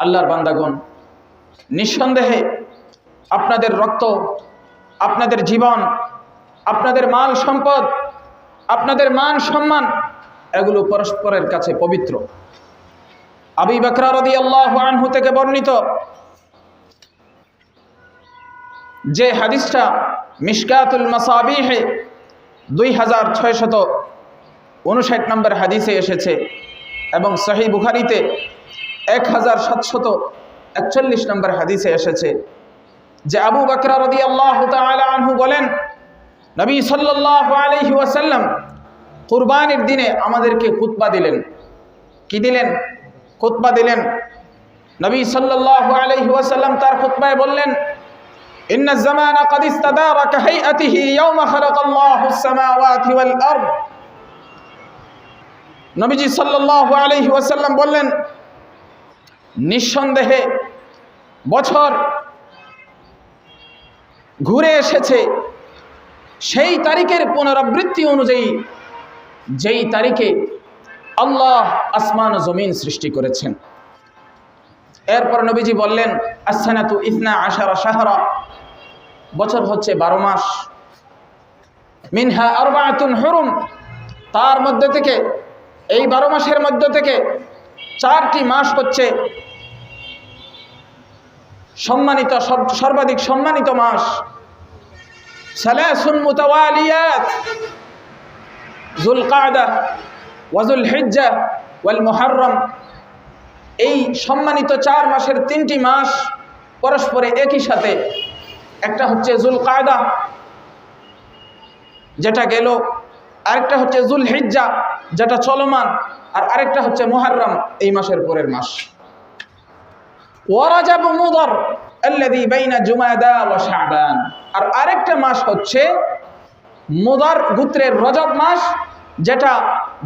আল্লাহর বান্দাগণ, নিঃসন্দেহে আপনাদের রক্ত, আপনাদের জীবন, আপনাদের মাল সম্পদ, আপনাদের মান সম্মান, এগুলো পরস্পরের কাছে পবিত্র। আবি বকরা রদি আল্লাহ আনহু থেকে বর্ণিত যে হাদিসটা মিশকাতুল মাসাবিহে দুই হাজার ছয়শত উনষাট নম্বর হাদিসে এসেছে এবং সহি বুখারিতে এক হাজার সাতশত একচল্লিশ নম্বর হাদিসে এসেছে যে আবু বকরা রদি আল্লাহ আনহু বলেন নবী সাল্লাহ আলহি ওয়াসাল্লাম কুরবানির দিনে আমাদেরকে খুতবা দিলেন কি দিলেন খুতবা দিলেন নবী সাল্লাহ আলহি ওয়াসাল্লাম তার খুতবায় বললেন إن الزمان قد استدار كهيئته يوم خلق الله السماوات والأرض নবীজি সাল্লাল্লাহু আলাইহি ওয়াসাল্লাম বললেন নিঃসন্দেহে বছর ঘুরে এসেছে। সেই তারিখের পুনরাবৃত্তি অনুযায়ী যেই তারিখে আল্লাহ আসমান জমিন সৃষ্টি করেছেন। এরপর নবীজি বললেন আসানাতু ইসনা আশারা সাহারা বছর হচ্ছে বারো মাস। মিনহা আরবাতুন হরুম। তার মধ্যে থেকে, এই বারো মাসের মধ্যে থেকে চারটি মাস হচ্ছে সম্মানিত সর্বাধিক সম্মানিত মাস। সালাসুন মুতাওয়ালিয়াত। জুল ওয়াজুল হিজ্জা ওয়াল মুহাররম। এই সম্মানিত চার মাসের তিনটি মাস পরস্পরে একই সাথে। একটা হচ্ছে জুল কায়দা যেটা গেল। আরেকটা হচ্ছে জুল হিজ্জা যেটা চলমান। আর আরেকটা হচ্ছে মুহাররম, এই মাসের পরের মাস। ওয়ারাজাব মুদর আল্লাযী বাইনা জুমাদা ওয়া শাবান। আর আরেকটা মাস হচ্ছে মুদর গোত্রের রজব মাস, যেটা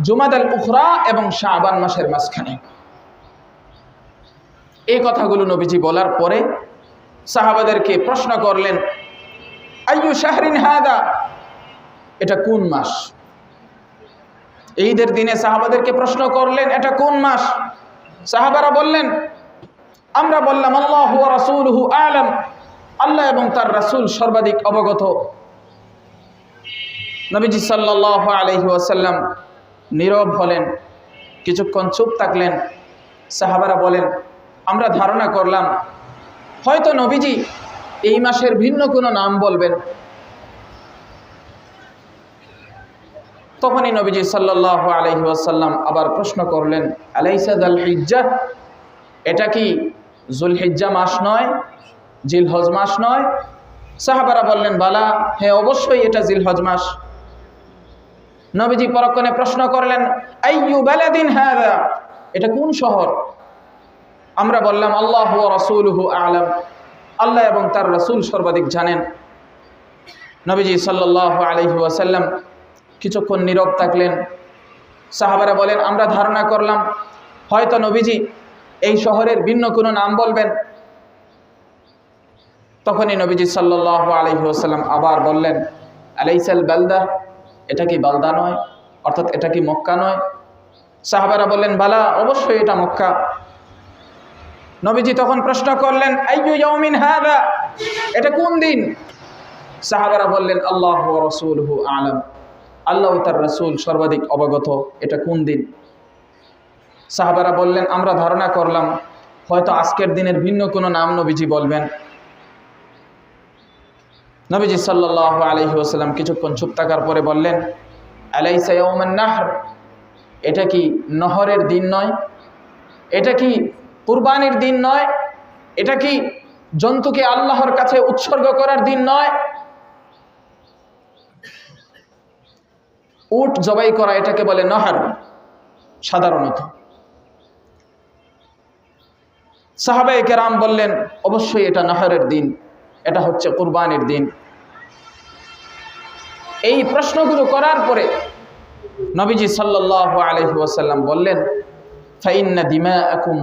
জুমাদাল উখরা এবং শাবান মাসের মাঝখানে। এই কথাগুলো নবীজি বলার পরে সাহাবাদেরকে প্রশ্ন করলেন, আইয়ু শাহরিন হাদা? এটা কোন মাস? ঈদের দিনে সাহাবাদেরকে প্রশ্ন করলেন, এটা কোন মাস? সাহাবারা বললেন আমরা বললাম, আল্লাহ রাসূলুহু আলম। আল্লাহ এবং তার রাসূল সর্বাধিক অবগত। নবীজি সাল্লাল্লাহু আলাইহি ওয়াসাল্লাম নীরব হলেন, কিছুক্ষণ চুপ থাকলেন। সাহাবারা বলেন, আমরা ধারণা করলাম, হয়তো নবীজি এই মাসের ভিন্ন কোনো নাম বলবেন। তখনই নবীজি সাল্লাহ আলহি আসাল্লাম আবার প্রশ্ন করলেন আলাইসাদ আল হিজ্জা? এটা কি জুল হিজ্জা মাস নয় জিল হজ মাস নয়। সাহাবারা বললেন, বালা হ্যাঁ অবশ্যই এটা জিল হজ মাস। নবীজি পরক্ষণে প্রশ্ন করলেন বালাদিন হ্যাঁ? এটা কোন শহর? আমরা বললাম, আল্লাহ রসুলহু আলম। আল্লাহ এবং তার রসুল সর্বাধিক জানেন। নবীজি সাল্লাহ আলহি ওয়াসাল্লাম কিছুক্ষণ নীরব থাকলেন। সাহাবারা বলেন, আমরা ধারণা করলাম, হয়তো নবীজি এই শহরের ভিন্ন কোনো নাম বলবেন? তখনই নবীজি সাল্লাহ আলহি ওসাল্লাম আবার বললেন, আলাইসাল বালদা? এটা কি বালদা নয়? অর্থাৎ এটা কি মক্কা নয়? সাহাবারা বললেন, বালা, অবশ্যই এটা মক্কা। নবীজি তখন প্রশ্ন করলেন হাদা এটা কোন দিন? সাহাবারা বললেন, আল্লাহ রসুলহু আলম। আল্লাহ তার রসুল সর্বাধিক অবগত, এটা কোন দিন? সাহাবারা বললেন, আমরা ধারণা করলাম, হয়তো আজকের দিনের ভিন্ন কোনো নাম নবীজি বলবেন। নবীজি সাল্লাহ আলহি ওসাল্লাম কিছুক্ষণ চুপ থাকার পরে বললেন, আলাইসা ইয়াউমান নাহর? এটা কি নহরের দিন নয়? এটা কি কুরবানির দিন নয়? এটা কি জন্তুকে আল্লাহর কাছে উৎসর্গ করার দিন নয়? উট জবাই করা এটাকে বলে নহর, সাধারণত। সাহাবায়ে কেরাম বললেন, অবশ্যই এটা নাহরের দিন, এটা হচ্ছে কুরবানির দিন। এই প্রশ্নগুলো করার পরে নবীজি সাল্লাল্লাহু আলাইহি ওয়াসাল্লাম বললেন ফাইন্না দিমাআকুম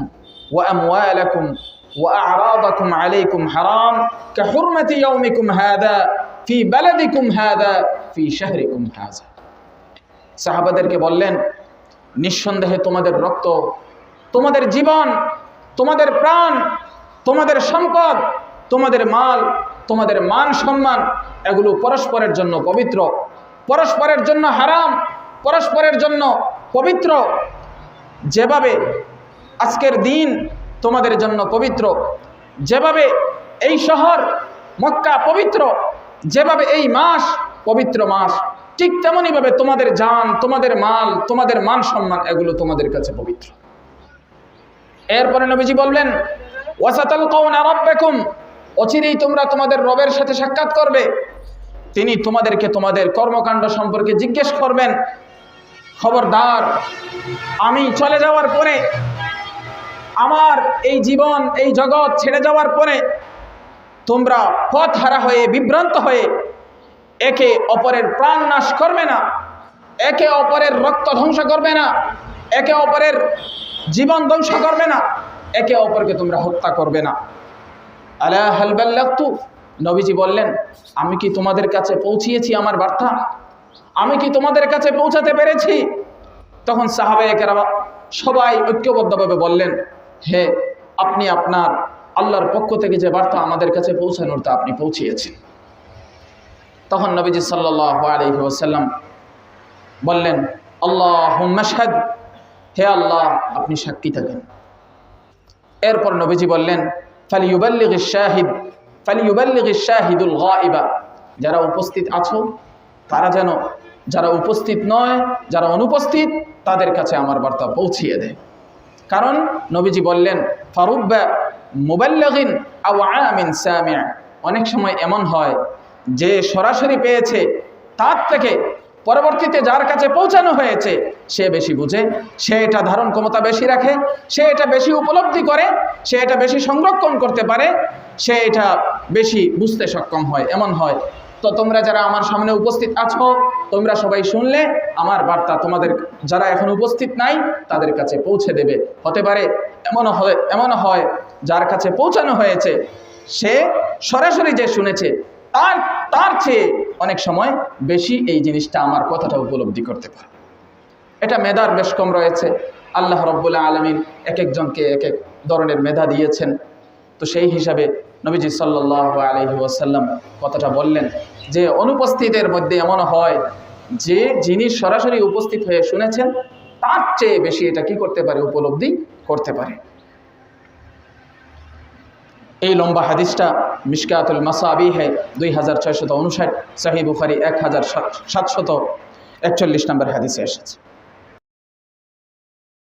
ওয়া আমওয়ালাকুম ওয়া আ'রাদাকুম আলাইকুম হারাম, কাহুরমাতি ইয়াউমিকুম হাদা ফি বালাদিকুম হাদা ফি শাহরিকুম হাযা। সাহাবাদেরকে বললেন, নিঃসন্দেহে তোমাদের রক্ত, তোমাদের জীবন তোমাদের প্রাণ, তোমাদের সম্পদ, তোমাদের মাল, তোমাদের মান সম্মান, এগুলো পরস্পরের জন্য পবিত্র, পরস্পরের জন্য হারাম, পরস্পরের জন্য পবিত্র। যেভাবে আজকের দিন তোমাদের জন্য পবিত্র, যেভাবে এই শহর মক্কা পবিত্র, যেভাবে এই মাস পবিত্র মাস, ঠিক তেমনইভাবে তোমাদের জান, তোমাদের মাল, তোমাদের মান সম্মান, এগুলো তোমাদের কাছে পবিত্র। এরপরে নবীজি বললেন ওয়াসাতাল কৌনা রব্বেকুম অচিরেই তোমরা তোমাদের রবের সাথে সাক্ষাৎ করবে। তিনি তোমাদেরকে তোমাদের কর্মকাণ্ড সম্পর্কে জিজ্ঞেস করবেন, খবরদার, আমি চলে যাওয়ার পরে, আমার এই জীবন, এই জগৎ ছেড়ে যাওয়ার পরে, তোমরা পথ হারা হয়ে বিভ্রান্ত হয়ে একে অপরের প্রাণ নাশ করবে না, একে অপরের রক্ত ধ্বংস করবে না একে অপরের জীবন ধ্বংস করবে না, একে অপরকে তোমরা হত্যা করবে না। আলা হালবাল্লাক্তু নবীজি বললেন, আমি কি তোমাদের কাছে পৌঁছিয়েছি আমার বার্তা? আমি কি তোমাদের কাছে পৌঁছাতে পেরেছি? তখন সাহাবাহিকেরা সবাই ঐক্যবদ্ধভাবে বললেন, হে, আপনি আপনার আল্লাহর পক্ষ থেকে যে বার্তা আমাদের কাছে পৌঁছানোর তা আপনি পৌঁছিয়েছেন। তখন নবীজি সাল্লাহ আলহি বললেন আল্লাহ মাসাদ হে আল্লাহ, আপনি সাক্ষী থাকেন। এরপর নবীজি বললেন ফালিউবাল্লিগ শাহিদ ফালিউবাল্লিগ যারা উপস্থিত আছো, তারা যেন, যারা উপস্থিত নয়, যারা অনুপস্থিত, তাদের কাছে আমার বার্তা পৌঁছিয়ে দেয়। কারণ নবীজি বললেন, ফারুব্বা মুবাল্লিগিন আমিন সামিয়া অনেক সময় এমন হয়, যে সরাসরি পেয়েছে, তার থেকে পরবর্তীতে যার কাছে পৌঁছানো হয়েছে, সে বেশি বুঝে, সে এটা ধারণ ক্ষমতা বেশি রাখে, সে এটা বেশি উপলব্ধি করে, সে এটা বেশি সংরক্ষণ করতে পারে, সে এটা বেশি বুঝতে সক্ষম হয়, এমন হয়। তো তোমরা যারা আমার সামনে উপস্থিত আছো, তোমরা সবাই শুনলে, আমার বার্তা তোমাদের যারা এখন উপস্থিত নাই, তাদের কাছে পৌঁছে দেবে। হতে পারে এমনও হয় এমনও হয়, যার কাছে পৌঁছানো হয়েছে, সে সরাসরি যে শুনেছে তার তার চেয়ে অনেক সময় বেশি এই জিনিসটা আমার কথাটা উপলব্ধি করতে পারে। এটা মেধার বেশ কম রয়েছে। আল্লাহ রব্বুল্লাহ আলমিন এক একজনকে এক এক ধরনের মেধা দিয়েছেন। তো সেই হিসাবে নবীজি সাল্লাহ আলহি ওয়াসাল্লাম কথাটা বললেন যে, অনুপস্থিতের মধ্যে এমন হয়, যে যিনি সরাসরি উপস্থিত হয়ে শুনেছেন, তার চেয়ে বেশি এটা কি করতে পারে, উপলব্ধি করতে পারে। এই লম্বা হাদিসটা মিসকাতুল মাসাবি হে দুই হাজার ছয়শত উনষাট সাহি বুখারি এক হাজার সাতশত একচল্লিশ নম্বর হাদিসে এসেছে।